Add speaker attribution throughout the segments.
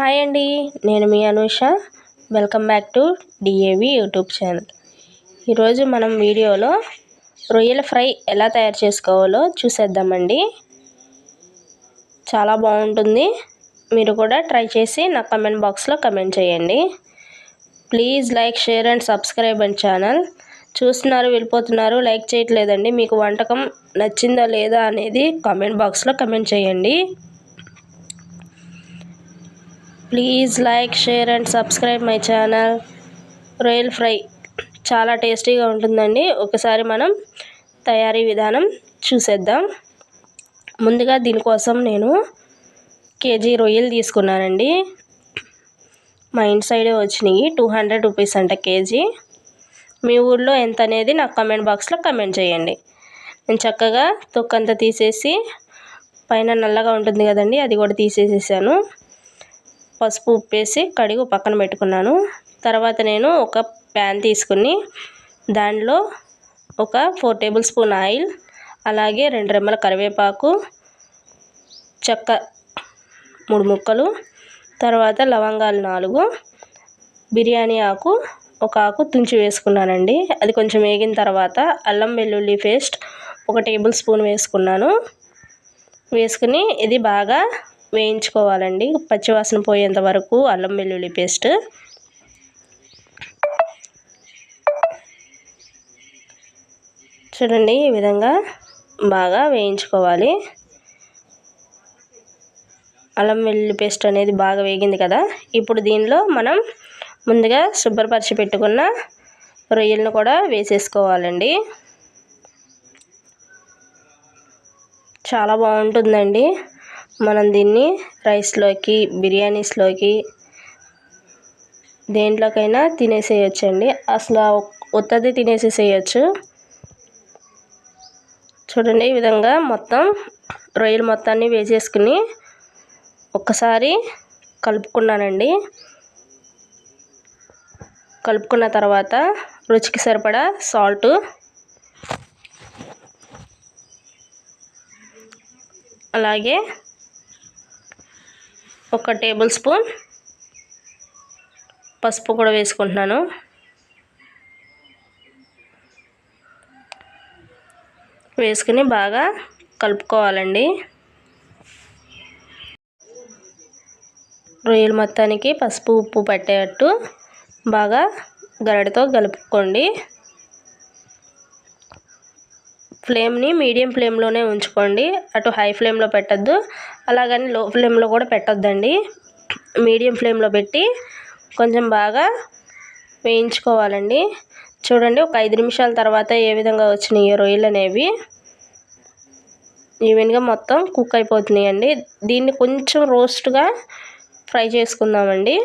Speaker 1: Hi అండి నేను మీ Anusha. Welcome back to D A V YouTube channel. ఈరోజు మనం వీడియోలో రొయ్యల ఫ్రై ఎలా తయారు చేసుకోవాలో చూసేద్దామండి. చాలా బాగుంటుంది. మీరు కూడా ట్రై చేసి నా కమెంట్ బాక్స్లో కమెంట్ చేయండి. Please like share and subscribe and channel. చూస్తున్నారు వెళ్ళిపోతున్నారు లైక్ చేయట్లేదండి. మీకు వంటకం నచ్చిందా లేదా అనేది కామెంట్ బాక్స్లో కమెంట్ చేయండి. Please like share and subscribe my channel రొయ్యల్ fry. చాలా టేస్టీగా ఉంటుందండి. ఒకసారి మనం తయారీ విధానం చూసేద్దాం. ముందుగా దీనికోసం నేను కేజీ రొయ్యలు తీసుకున్నానండి. మా ఇంటి సైడే వచ్చినాయి. టూ హండ్రెడ్ రూపీస్ అంట కేజీ. మీ ఊళ్ళో ఎంత అనేది నాకు కమెంట్ బాక్స్లో కమెంట్ చేయండి. నేను చక్కగా తొక్కంతా తీసేసి పైన నల్లగా ఉంటుంది కదండి అది కూడా తీసేసేసాను. పసుపు ఉప్పేసి కడిగి పక్కన పెట్టుకున్నాను. తర్వాత నేను ఒక ప్యాన్ తీసుకుని దానిలో ఒక ఫోర్ టేబుల్ స్పూన్ ఆయిల్ అలాగే రెండు రెమ్మల కరివేపాకు చెక్క మూడు ముక్కలు తర్వాత లవంగాలు నాలుగు బిర్యానీ ఆకు ఒక ఆకు తుంచి వేసుకున్నానండి. అది కొంచెం వేగిన తర్వాత అల్లం వెల్లుల్లి పేస్ట్ ఒక టేబుల్ స్పూన్ వేసుకున్నాను. వేసుకుని ఇది బాగా వేయించుకోవాలండి. పచ్చివాసన పోయేంత వరకు అల్లం వెల్లుల్లి పేస్ట్. చూడండి ఈ విధంగా బాగా వేయించుకోవాలి. అల్లం వెల్లుల్లి పేస్ట్ అనేది బాగా వేగింది కదా. ఇప్పుడు దీనిలో మనం ముందుగా శుభ్రపరిచి పెట్టుకున్న రొయ్యలను కూడా వేసేసుకోవాలండి. చాలా బాగుంటుందండి. మనం దీన్ని రైస్లోకి బిర్యానీస్లోకి దేంట్లోకైనా తినేసేయచ్చండి. అసలు ఉత్తది తినేసేసేయచ్చు. చూడండి ఈ విధంగా మొత్తం రొయ్యలు మొత్తాన్ని వేసేసుకుని ఒక్కసారి కలుపుకున్నానండి. కలుపుకున్న తర్వాత రుచికి సరిపడా సాల్ట్ అలాగే ఒక టేబుల్ స్పూన్ పసుపు కూడా వేసుకుంటున్నాను. వేసుకుని బాగా కలుపుకోవాలండి. రొయ్యలు మొత్తానికి పసుపు ఉప్పు పట్టేటట్టు బాగా గరడితో కలుపుకోండి. ఫ్లేమ్ని మీడియం ఫ్లేమ్లోనే ఉంచుకోండి. అటు హై ఫ్లేమ్లో పెట్టద్దు. అలాగని లో ఫ్లేమ్లో కూడా పెట్టొద్దండి. మీడియం ఫ్లేమ్లో పెట్టి కొంచెం బాగా వేయించుకోవాలండి. చూడండి ఒక ఐదు నిమిషాల తర్వాత ఏ విధంగా వచ్చినాయి రొయ్యలు అనేవి. ఈవెన్గా మొత్తం కుక్ అయిపోతున్నాయండి. దీన్ని కొంచెం రోస్ట్గా ఫ్రై చేసుకుందామండి.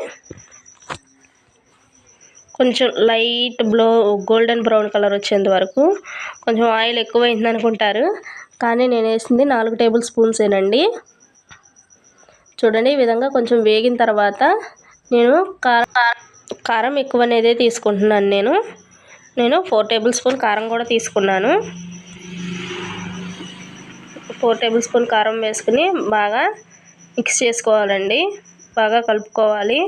Speaker 1: కొంచెం లైట్ బ్లో గోల్డెన్ బ్రౌన్ కలర్ వచ్చేంత వరకు. కొంచెం ఆయిల్ ఎక్కువైంది అనుకుంటారు. కానీ నేను వేసింది నాలుగు టేబుల్ స్పూన్సేనండి చూడండి ఈ విధంగా కొంచెం వేగిన తర్వాత నేను కారం కారం ఎక్కువ అనేది తీసుకుంటున్నాను నేను. నేను ఫోర్ టేబుల్ స్పూన్ కారం కూడా తీసుకున్నాను. ఫోర్ టేబుల్ స్పూన్ కారం వేసుకుని బాగా మిక్స్ చేసుకోవాలండి. బాగా కలుపుకోవాలి.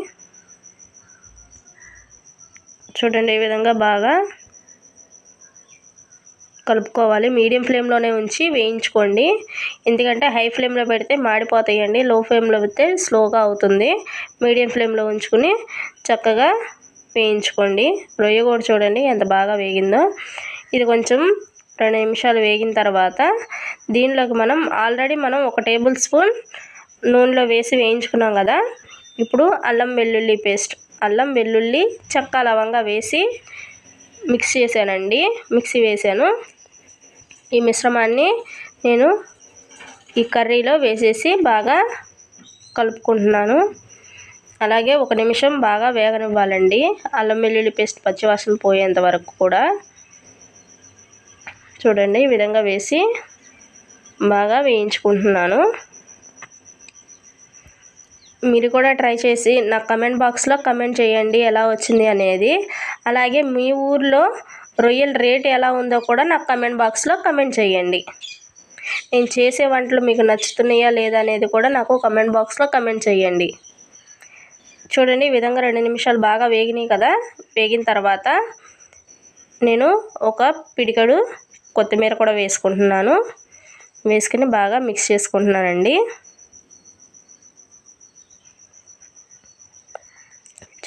Speaker 1: చూడండి ఈ విధంగా బాగా కలుపుకోవాలి. మీడియం ఫ్లేమ్లోనే ఉంచి వేయించుకోండి. ఎందుకంటే హై ఫ్లేమ్లో పెడితే మాడిపోతాయండి. లో ఫ్లేమ్లో పెడితే స్లోగా అవుతుంది. మీడియం ఫ్లేమ్లో ఉంచుకుని చక్కగా వేయించుకోండి. రొయ్య కూడా చూడండి ఎంత బాగా వేగిందో. ఇది కొంచెం రెండు నిమిషాలు వేగిన తర్వాత దీనిలోకి మనం ఆల్రెడీ మనం ఒక టేబుల్ స్పూన్ నూనెలో వేసి వేయించుకున్నాం కదా. ఇప్పుడు అల్లం వెల్లుల్లి పేస్ట్. అల్లం వెల్లుల్లి చెక్క లవంగా వేసి మిక్స్ చేశానండి. మిక్సీ వేసాను ఈ మిశ్రమాన్ని నేను ఈ కర్రీలో వేసేసి బాగా కలుపుకుంటున్నాను. అలాగే ఒక నిమిషం బాగా వేగనివ్వాలండి. అల్లం వెల్లుల్లి పేస్ట్ పచ్చివాసన పోయేంత వరకు కూడా. చూడండి ఈ విధంగా వేసి బాగా వేయించుకుంటున్నాను. మీరు కూడా ట్రై చేసి నా కమెంట్ బాక్స్లో కమెంట్ చేయండి ఎలా వచ్చింది అనేది. అలాగే మీ ఊర్లో రొయ్యల రేట్ ఎలా ఉందో కూడా నాకు కమెంట్ బాక్స్లో కమెంట్ చేయండి. నేను చేసే వంటలు మీకు నచ్చుతున్నాయా లేదా అనేది కూడా నాకు కమెంట్ బాక్స్లో కమెంట్ చేయండి. చూడండి ఈ విధంగా రెండు నిమిషాలు బాగా వేగినాయి కదా. వేగిన తర్వాత నేను ఒక పిడికడు కొత్తిమీర కూడా వేసుకుంటున్నాను. వేసుకుని బాగా మిక్స్ చేసుకుంటున్నానండి.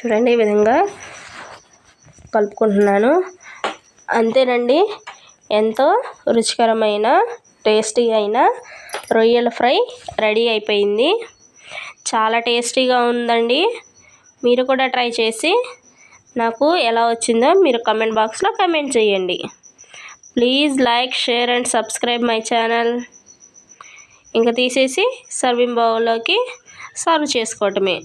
Speaker 1: చూడండి ఈ విధంగా కలుపుకుంటున్నాను. అంతేనండి ఎంతో రుచికరమైన టేస్టీ అయిన రొయ్యల ఫ్రై రెడీ అయిపోయింది. చాలా టేస్టీగా ఉందండి. మీరు కూడా ట్రై చేసి నాకు ఎలా వచ్చిందో మీరు కమెంట్ బాక్స్లో కమెంట్ చేయండి. Please like share and subscribe my channel. ఇంకా తీసేసి సర్వింగ్ బౌల్లోకి సర్వ్ చేసుకోవటమే.